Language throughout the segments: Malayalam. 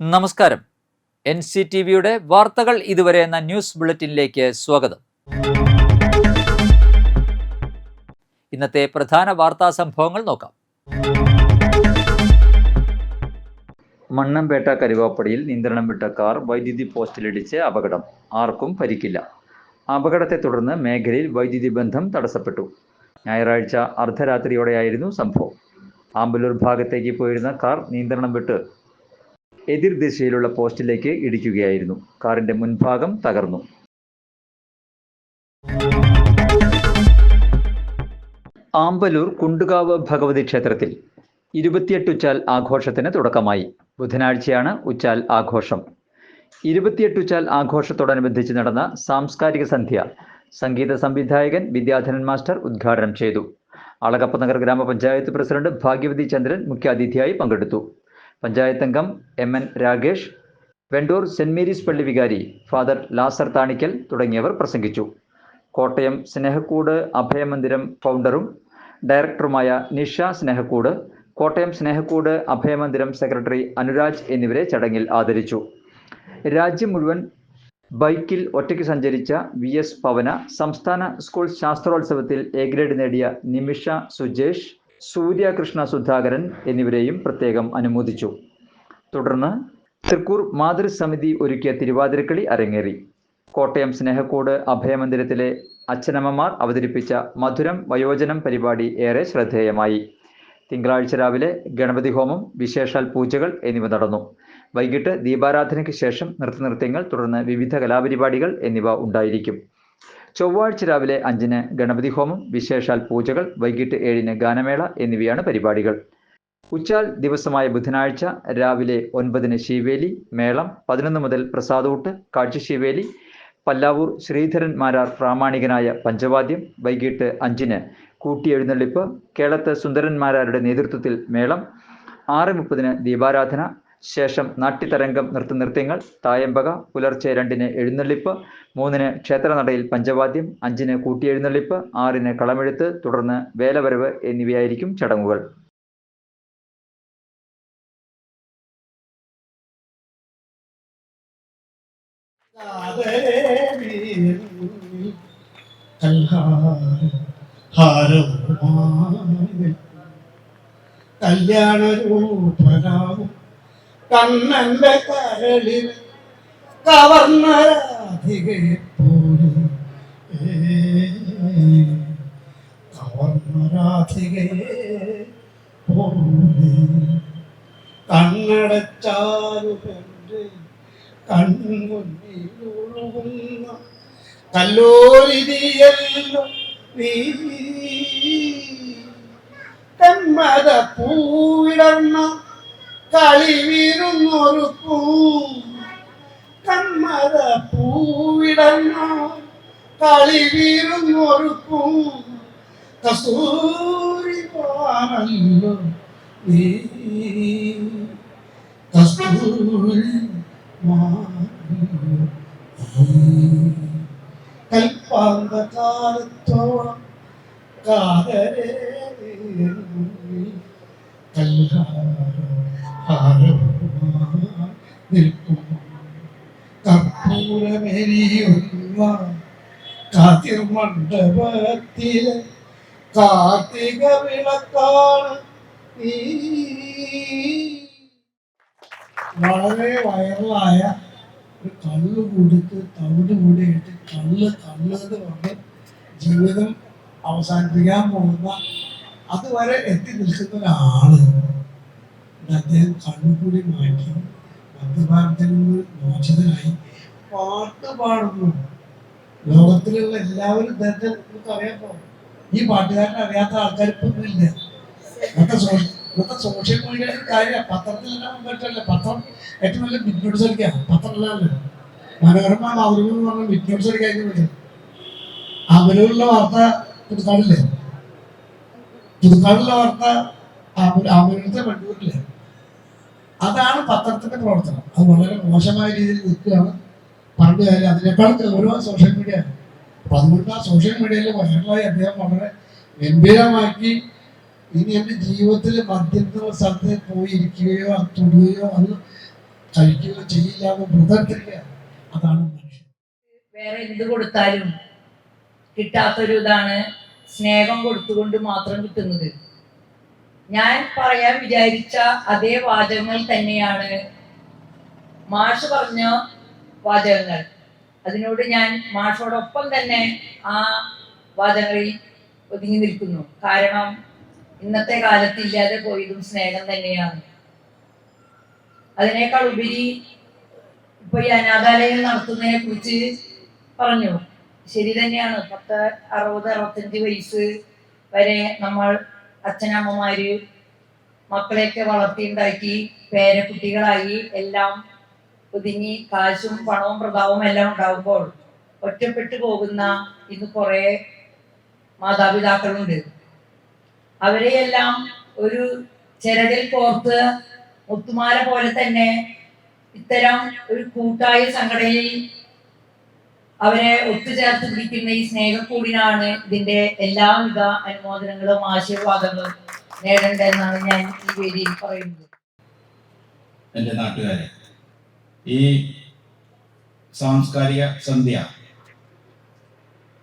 നമസ്കാരം. എൻ സി ടി വിയുടെ വാർത്തകൾ ഇതുവരെ എന്ന ന്യൂസ് ബുള്ളറ്റിനിലേക്ക് സ്വാഗതം. ഇന്നത്തെ പ്രധാന വാർത്താ സംഭവങ്ങൾ നോക്കാം. മണ്ണമ്പേട്ട കരുവാപ്പടിയിൽ നിയന്ത്രണം വിട്ട കാർ വൈദ്യുതി പോസ്റ്റിലിടിച്ച് അപകടം. ആർക്കും പരിക്കില്ല. അപകടത്തെ തുടർന്ന് മേഖലയിൽ വൈദ്യുതി ബന്ധം തടസ്സപ്പെട്ടു. ഞായറാഴ്ച അർദ്ധരാത്രിയോടെയായിരുന്നു സംഭവം. ആമ്പലൂർ ഭാഗത്തേക്ക് പോയിരുന്ന കാർ നിയന്ത്രണം വിട്ട് എതിർ ദിശയിലുള്ള പോസ്റ്റിലേക്ക് ഇടിക്കുകയായിരുന്നു. കാറിന്റെ മുൻഭാഗം തകർന്നു. ആമ്പലൂർ കുണ്ടുകാവ് ഭഗവതി ക്ഷേത്രത്തിൽ ഇരുപത്തിയെട്ട് ഉച്ചാൽ ആഘോഷത്തിന് തുടക്കമായി. ബുധനാഴ്ചയാണ് ഉച്ചാൽ ആഘോഷം. ഇരുപത്തിയെട്ട് ഉച്ചാൽ ആഘോഷത്തോടനുബന്ധിച്ച് നടന്ന സാംസ്കാരിക സന്ധ്യ സംഗീത സംവിധായകൻ വിദ്യാധനൻ മാസ്റ്റർ ഉദ്ഘാടനം ചെയ്തു. അളകപ്പനഗർ ഗ്രാമപഞ്ചായത്ത് പ്രസിഡന്റ് ഭാഗ്യവതി ചന്ദ്രൻ മുഖ്യാതിഥിയായി പങ്കെടുത്തു. പഞ്ചായത്ത് അംഗം M N Ragesh Vendoor saint Mary's പള്ളി വികാരി ഫാദർ ലാസർ താണിക്കൽ തുടങ്ങിയവർ പ്രസംഗിച്ചു. കോട്ടയം സ്നേഹക്കൂട് അഭയമന്ദിരം ഫൗണ്ടറും ഡയറക്ടറുമായ നിഷ സ്നേഹക്കൂട് കോട്ടയം സ്നേഹക്കൂട് അഭയമന്ദിരം സെക്രട്ടറി അനുരാജ് എന്നിവരെ ചടങ്ങിൽ ആദരിച്ചു. രാജ്യം മുഴുവൻ ബൈക്കിൽ ഒറ്റയ്ക്ക് സഞ്ചരിച്ച വി എസ് പവന സംസ്ഥാന സ്കൂൾ ശാസ്ത്രോത്സവത്തിൽ എ ഗ്രേഡ് നേടിയ നിമിഷ സുജേഷ് സൂര്യകൃഷ്ണ സുധാകരൻ എന്നിവരെയും പ്രത്യേകം അനുമോദിച്ചു. തുടർന്ന് തൃക്കൂർ മാതൃസമിതി ഒരുക്കിയ തിരുവാതിരക്കളി അരങ്ങേറി. കോട്ടയം സ്നേഹക്കൂട് അഭയമന്ദിരത്തിലെ അച്ഛനമ്മമാർ അവതരിപ്പിച്ച മധുരം വയോജനം പരിപാടി ഏറെ ശ്രദ്ധേയമായി. തിങ്കളാഴ്ച രാവിലെ ഗണപതി ഹോമം വിശേഷാൽ പൂജകൾ എന്നിവ നടന്നു. വൈകിട്ട് ദീപാരാധനയ്ക്ക് ശേഷം നൃത്തനൃത്യങ്ങൾ തുടർന്ന് വിവിധ കലാപരിപാടികൾ എന്നിവ ഉണ്ടായിരിക്കും. ചൊവ്വാഴ്ച രാവിലെ അഞ്ചിന് ഗണപതി ഹോമം വിശേഷാൽ പൂജകൾ വൈകിട്ട് ഏഴിന് ഗാനമേള എന്നിവയാണ് പരിപാടികൾ. ഉച്ചാൽ ദിവസമായ ബുധനാഴ്ച രാവിലെ ഒൻപതിന് ശിവേലി മേളം പതിനൊന്ന് മുതൽ പ്രസാദൂട്ട് കാഴ്ചശിവേലി പല്ലാവൂർ ശ്രീധരൻ മാരാർ പ്രാമാണികനായ പഞ്ചവാദ്യം വൈകിട്ട് അഞ്ചിന് കൂട്ടിയെഴുന്നള്ളിപ്പ് കേളത്ത് സുന്ദരൻ മാരാരുടെ നേതൃത്വത്തിൽ മേളം ആറ് മുപ്പതിന് ദീപാരാധന ശേഷം നാട്യതരംഗം നൃത്തനൃത്യങ്ങൾ തായമ്പക പുലർച്ചെ രണ്ടിന് എഴുന്നള്ളിപ്പ് മൂന്നിന് ക്ഷേത്രനടയിൽ പഞ്ചവാദ്യം അഞ്ചിന് കൂട്ടിയെഴുന്നള്ളിപ്പ് ആറിന് കളമെഴുത്ത് തുടർന്ന് വേലവരവ് എന്നിവയായിരിക്കും ചടങ്ങുകൾ. കല്യാണരൂപനാവും കണ്ണന്റെ കരളിൽ കവർന്ന രാധികയെ പോലും. കവർന്ന രാധികയെ പോലെ. കണ്ണടച്ചാലു കണ്ട് കൺമുന്നിലൊഴുകുന്ന കല്ലോരിതിയല്ലോ നീ തെമ്മത പൂവിടർന്ന കളിവിരുന്നൊരുക്കും പൂവിടന്നു കളി കളിവിരുന്നൊരുക്കും കസ്തൂരി പാറല്ലോ നീ. കസ്തൂരി കൽപ്പാന്ത കാലത്തോളം കാതരേ. നിൽക്കും കാർത്തിക വിളക്കാണ് വളരെ വൈറലായ ഒരു കള്ള് കൊടുത്ത് തവിട് കൂടിയിട്ട് കള്ള് കള്ള് എന്ന് പറഞ്ഞ് ജീവിതം അവസാനിപ്പിക്കാൻ പോകുന്ന അതുവരെ എത്തി നിൽക്കുന്ന ഒരാൾ അദ്ദേഹം കണ്ണുകൂടി മാറ്റി മധ്യഭാരത്തിൽ മോചിതനായി പാട്ട് പാടുന്നു. ലോകത്തിലുള്ള എല്ലാവരും ഇദ്ദേഹത്തെ നമുക്ക് അറിയാമോ ഈ പാട്ടുകാരനെ അറിയാത്ത ആൾക്കാർ ഇല്ല ഇന്നത്തെ ഇന്നത്തെ സോഷ്യൽ മീഡിയയുടെ കാര്യം പത്രത്തിലെല്ലാം വന്നിട്ടല്ലേ? പത്രം ഏറ്റവും നല്ല ബിറ്റ്നോട്സ് അടിക്കുക പത്രമല്ലല്ലോ മനോരമ മാതൃഭൂമി എന്ന് പറഞ്ഞ ബിറ്റ്നോട്സ് അടിക്കാൻ അവരുള്ള വാർത്ത പുതുക്കാടില്ലേ പുതുക്കാടിലെ വാർത്ത അവരുടെ വണ്ടൂരില്ലേ അതാണ് പത്രത്തിന്റെ പ്രവർത്തനം. അത് വളരെ മോശമായ രീതിയിൽ നിൽക്കുകയാണ്. പണ്ട് കാര്യം അതിനേക്കാളും ഗൗരവം സോഷ്യൽ മീഡിയ ആണ്. അപ്പൊ അതുകൊണ്ട് ആ സോഷ്യൽ മീഡിയയിൽ വൈറലായി അദ്ദേഹം വളരെ ഗംഭീരമാക്കി ഇനി എന്റെ ജീവിതത്തിൽ മദ്യത്തിനുള്ള സ്ഥലത്ത് പോയിരിക്കുകയോ അത് തൊടുകയോ അത് കഴിക്കുകയോ ചെയ്യില്ല എന്ന് അതാണ് മനുഷ്യൻ. വേറെ എന്ത് കൊടുത്താലും കിട്ടാത്തൊരു ഇതാണ് സ്നേഹം കൊടുത്തുകൊണ്ട് മാത്രം കിട്ടുന്നത്. ഞാൻ പറയാൻ വിചാരിച്ച അതേ വാചകങ്ങൾ തന്നെയാണ് മാഷ് പറഞ്ഞ വാചകങ്ങൾ. അതിനോട് ഞാൻ മാഷോടൊപ്പം തന്നെ ആ വാചകങ്ങളിൽ ഒതുങ്ങി നിൽക്കുന്നു. കാരണം ഇന്നത്തെ കാലത്ത് ഇല്ലാതെ പോയതും സ്നേഹം തന്നെയാണ്. അതിനേക്കാൾ ഉപരി ഇപ്പൊ ഈ അനാഥാലയം നടത്തുന്നതിനെ കുറിച്ച് പറഞ്ഞു. ശരി തന്നെയാണ്. പത്ത് അറുപത് അറുപത്തഞ്ച് വയസ്സ് വരെ നമ്മൾ അച്ഛനമ്മമാര് മക്കളെയൊക്കെ വളർത്തിയുണ്ടാക്കി പേരക്കുട്ടികളായി എല്ലാം ഒതുങ്ങി കാശും പണവും പ്രഭാവവും എല്ലാം ഉണ്ടാകുമ്പോൾ ഒറ്റപ്പെട്ടു പോകുന്ന ഇന്ന് കുറെ മാതാപിതാക്കളുണ്ട്. അവരെയെല്ലാം ഒരു ചിരടിൽ കോർത്ത് മുത്തുമാല പോലെ തന്നെ ഇത്തരം ഒരു കൂട്ടായ സംഘടനയിൽ അവരെ ഒത്തുചേർത്ത് പിടിക്കുന്ന ഈ സ്നേഹക്കൂടിനാണ് ഇതിന്റെ എല്ലാവിധ അനുമോദനങ്ങളും ആശീർവാദങ്ങളും നേടേണ്ടതെന്നാണ് ഞാൻ ഈ വേദിയിൽ പറയുന്നത്. എന്റെ നാട്ടുകാരെ ഈ സാംസ്കാരിക സന്ധ്യ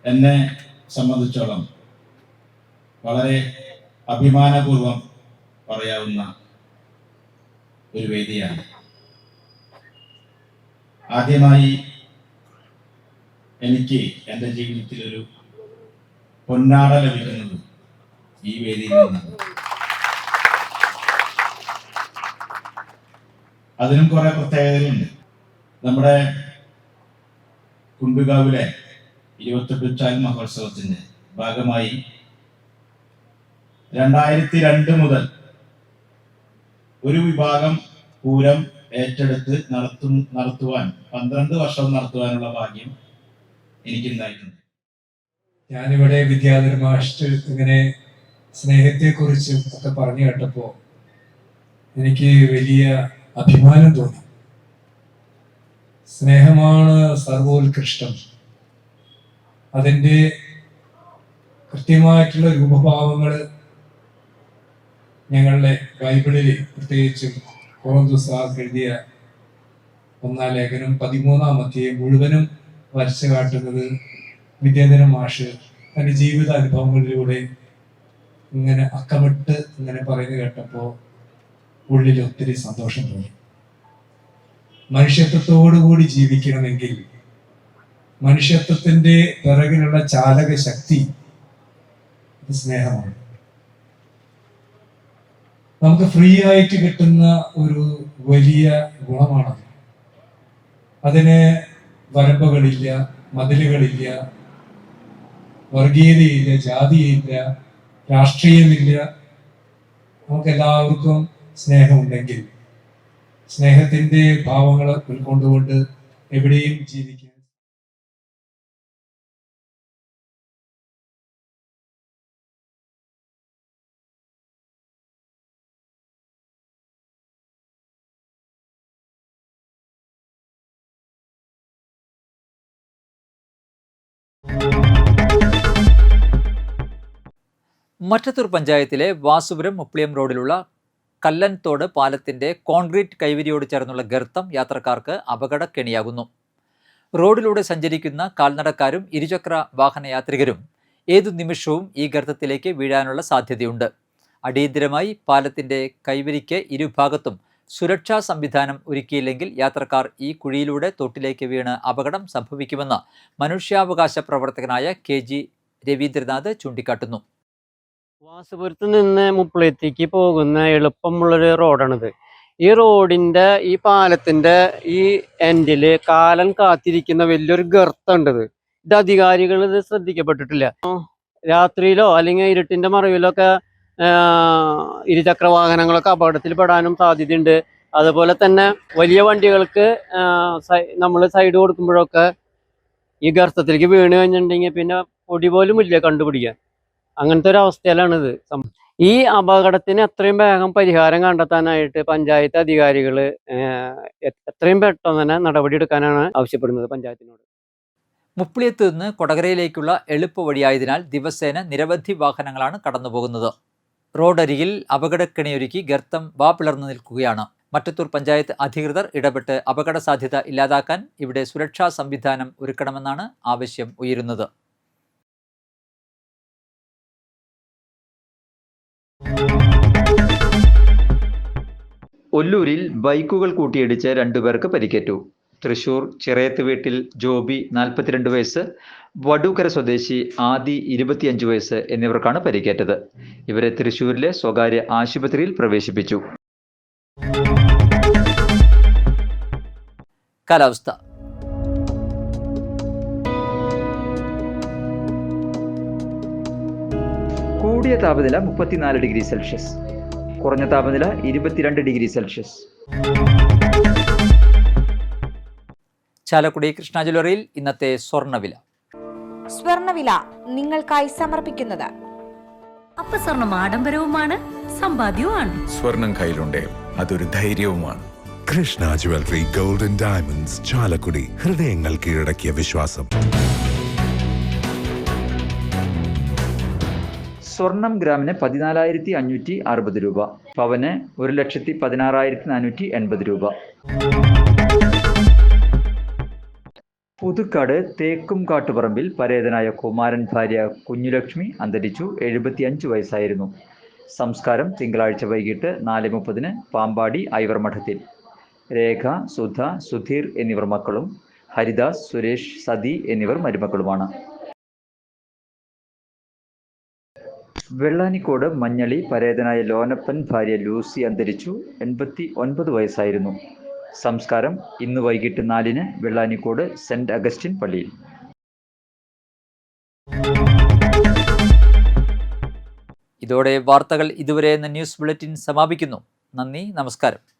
എന്നെ സംബന്ധിച്ചോളം വളരെ അഭിമാനപൂർവം പറയാവുന്ന ഒരു വേദിയാണ്. ആദ്യമായി എനിക്ക് എന്റെ ജീവിതത്തിൽ ഒരു പൊന്നാട ലഭിക്കുന്നത് ഈ വേദിയിൽ നിന്നാണ്. അതിനും കുറെ പ്രത്യേകതകളുണ്ട്. നമ്മുടെ കുണ്ടുകാവിലെ ഇരുപത്തെട്ട് ചാൽ മഹോത്സവത്തിന്റെ ഭാഗമായി രണ്ടായിരത്തി രണ്ട് മുതൽ ഒരു വിഭാഗം പൂരം ഏറ്റെടുത്ത് നടത്തു നടത്തുവാൻ പന്ത്രണ്ട് വർഷം നടത്തുവാനുള്ള ഭാഗ്യം എനിക്കുണ്ടായിട്ടുണ്ട് ഞാനിവിടെ വിദ്യാധര മാസ്റ്റർ ഇങ്ങനെ സ്നേഹത്തെക്കുറിച്ചും ഒക്കെ പറഞ്ഞു കേട്ടപ്പോൾ എനിക്ക് വലിയ അഭിമാനം തോന്നി. സ്നേഹമാണ് സർവോത്കൃഷ്ടം. അതിന്റെ കൃത്യമായിട്ടുള്ള രൂപഭാവങ്ങൾ ഞങ്ങളുടെ ബൈബിളിൽ പ്രത്യേകിച്ചും കോറന്തുസാക്ക് എഴുതിയ ഒന്നാം ലേഖനം പതിമൂന്നാം അധ്യായം മുഴുവനും വരച്ചു കാട്ടുന്നത് വിദ്യാധര മാഷ് തന്റെ ജീവിത അനുഭവങ്ങളിലൂടെ ഇങ്ങനെ അക്കമിട്ട് ഇങ്ങനെ പറയുന്നത് കേട്ടപ്പോൾ ഉള്ളിൽ ഒത്തിരി സന്തോഷം തോന്നി. മനുഷ്യത്വത്തോടുകൂടി ജീവിക്കണമെങ്കിൽ മനുഷ്യത്വത്തിന്റെ പിറകിലുള്ള ചാലക ശക്തി സ്നേഹമാണ്. നമുക്ക് ഫ്രീ ആയിട്ട് കിട്ടുന്ന ഒരു വലിയ ഗുണമാണത്. അതിന് വരമ്പുകളില്ല മതിലുകളില്ല വർഗീയതയില്ല ജാതിയില്ല രാഷ്ട്രീയമില്ല. നമുക്ക് എല്ലാവർക്കും സ്നേഹമുണ്ടെങ്കിൽ സ്നേഹത്തിന്റെ ഭാവങ്ങൾ ഉൾക്കൊണ്ടുകൊണ്ട് എവിടെയും ജീവിക്കാൻ മറ്റത്തൂർ പഞ്ചായത്തിലെ വാസുപുരം മുപ്ലിയം റോഡിലുള്ള കല്ലൻതോട് പാലത്തിന്റെ കോൺക്രീറ്റ് കൈവരിയോട് ചേർന്നുള്ള ഗർത്തം യാത്രക്കാർക്ക് അപകടക്കെണിയാകുന്നു. റോഡിലൂടെ സഞ്ചരിക്കുന്ന കാൽനടക്കാരും ഇരുചക്ര വാഹന യാത്രികരും ഏതു നിമിഷവും ഈ ഗർത്തത്തിലേക്ക് വീഴാനുള്ള സാധ്യതയുണ്ട്. അടിയന്തിരമായി പാലത്തിന്റെ കൈവരിക്ക് ഇരുഭാഗത്തും സുരക്ഷാ സംവിധാനം ഒരുക്കിയില്ലെങ്കിൽ യാത്രക്കാർ ഈ കുഴിയിലൂടെ തൊട്ടിലേക്ക് വീണ് അപകടം സംഭവിക്കുമെന്ന് മനുഷ്യാവകാശ പ്രവർത്തകനായ കെ ജി രവീന്ദ്രനാഥ് ചൂണ്ടിക്കാട്ടുന്നു. വാസുപുരത്ത് നിന്ന് മുപ്പിളത്തേക്ക് പോകുന്ന എളുപ്പമുള്ളൊരു റോഡാണിത്. ഈ റോഡിന്റെ ഈ പാലത്തിന്റെ ഈ എൻഡിൽ കാലൻ കാത്തിരിക്കുന്ന വലിയൊരു ഗർത്തുണ്ട് ഇത് അധികാരികൾ ഇത് ശ്രദ്ധിക്കപ്പെട്ടിട്ടില്ല. രാത്രിയിലോ അല്ലെങ്കിൽ ഇരുട്ടിന്റെ മറവിലോ ഒക്കെ ഇരുചക്ര വാഹനങ്ങളൊക്കെ അപകടത്തിൽ പെടാനും സാധ്യതയുണ്ട്. അതുപോലെ തന്നെ വലിയ വണ്ടികൾക്ക് നമ്മൾ സൈഡ് കൊടുക്കുമ്പോഴൊക്കെ ഈ ഗർത്തത്തിലേക്ക് വീണ് കഴിഞ്ഞിട്ടുണ്ടെങ്കിൽ പിന്നെ പൊടി പോലും ഇല്ല കണ്ടുപിടിക്കാൻ. അങ്ങനത്തെ ഒരു അവസ്ഥയിലാണിത് ഈ അപകടത്തിന് എത്രയും വേഗം പരിഹാരം കണ്ടെത്താനായിട്ട് പഞ്ചായത്ത് അധികാരികൾ എത്രയും പെട്ടെന്ന് തന്നെ നടപടി എടുക്കാനാണ് ആവശ്യപ്പെടുന്നത് പഞ്ചായത്തിനോട്. മുപ്പിളിയത്ത് നിന്ന് കൊടകരയിലേക്കുള്ള എളുപ്പവഴിയായതിനാൽ ദിവസേന നിരവധി വാഹനങ്ങളാണ് കടന്നുപോകുന്നത്. റോഡരികിൽ അപകടക്കെണിയൊരുക്കി ഗർത്തം വാ പിളർന്നു നിൽക്കുകയാണ്. മറ്റത്തൂർ പഞ്ചായത്ത് അധികൃതർ ഇടപെട്ട് അപകട സാധ്യത ഇല്ലാതാക്കാൻ ഇവിടെ സുരക്ഷാ സംവിധാനം ഒരുക്കണമെന്നാണ് ആവശ്യം ഉയരുന്നത്. ഒല്ലൂരിൽ ബൈക്കുകൾ കൂട്ടിയിടിച്ച് രണ്ടുപേർക്ക് പരിക്കേറ്റു. തൃശൂർ ചിറയത്ത് വീട്ടിൽ ജോബി നാൽപ്പത്തിരണ്ട് വയസ്സ് വടൂക്കര സ്വദേശി ആദി ഇരുപത്തിയഞ്ച് വയസ്സ് എന്നിവർക്കാണ് പരിക്കേറ്റത്. ഇവരെ തൃശൂരിലെ സ്വകാര്യ ആശുപത്രിയിൽ പ്രവേശിപ്പിച്ചു. കാലാവസ്ഥ. കൂടിയ താപനില മുപ്പത്തിനാല് ഡിഗ്രി സെൽഷ്യസ്. കുറഞ്ഞ താപനില ഇരുപത്തിരണ്ട് ഡിഗ്രി സെൽഷ്യസ്. ചാലക്കുടി കൃഷ്ണ ജ്വല്ലറിയിൽ ഇന്നത്തെ സ്വർണവില സ്വർണവില നിങ്ങൾക്കായി സമർപ്പിക്കുന്നത്. അപ്പൊ സ്വർണം ആഡംബരവുമാണ് സമ്പാദ്യവുമാണ്. സ്വർണം കയ്യിലുണ്ട് അതൊരു ധൈര്യവുമാണ്. Krishna jewellery golden diamonds Chalakudy. ഹൃദയങ്ങൾ കീഴടക്കിയ വിശ്വാസം. സ്വർണം ഗ്രാമിന് പതിനാലായിരത്തി അഞ്ഞൂറ്റി അറുപത് രൂപ പവന് ഒരു ലക്ഷത്തി പതിനാറായിരത്തി നാനൂറ്റി എൺപത് രൂപ. പുതുക്കാട് തേക്കും കാട്ടുപറമ്പിൽ പരേതനായ കുമാരൻ ഭാര്യ കുഞ്ഞുലക്ഷ്മി അന്തരിച്ചു എഴുപത്തിയഞ്ച് വയസ്സായിരുന്നു. സംസ്കാരം തിങ്കളാഴ്ച വൈകിട്ട് നാല് മുപ്പതിന് പാമ്പാടി ഐവർ മഠത്തിൽ. രേഖ സുധ സുധീർ എന്നിവർ മക്കളും ഹരിദാസ് സുരേഷ് സതി എന്നിവർ മരുമക്കളുമാണ്. വെള്ളാനിക്കോട് മഞ്ഞളി പരേതനായ ലോനപ്പൻ ഭാര്യ ലൂസി അന്തരിച്ചു. എൺപത്തി ഒൻപത് വയസ്സായിരുന്നു. സംസ്കാരം ഇന്ന് വൈകിട്ട് നാലിന് വെള്ളാനിക്കോട് സെന്റ് അഗസ്റ്റിൻ പള്ളിയിൽ. ഇതോടെ വാർത്തകൾ ഇതുവരെ എന്ന ന്യൂസ് ബുള്ളറ്റിൻ സമാപിക്കുന്നു. നന്ദി നമസ്കാരം.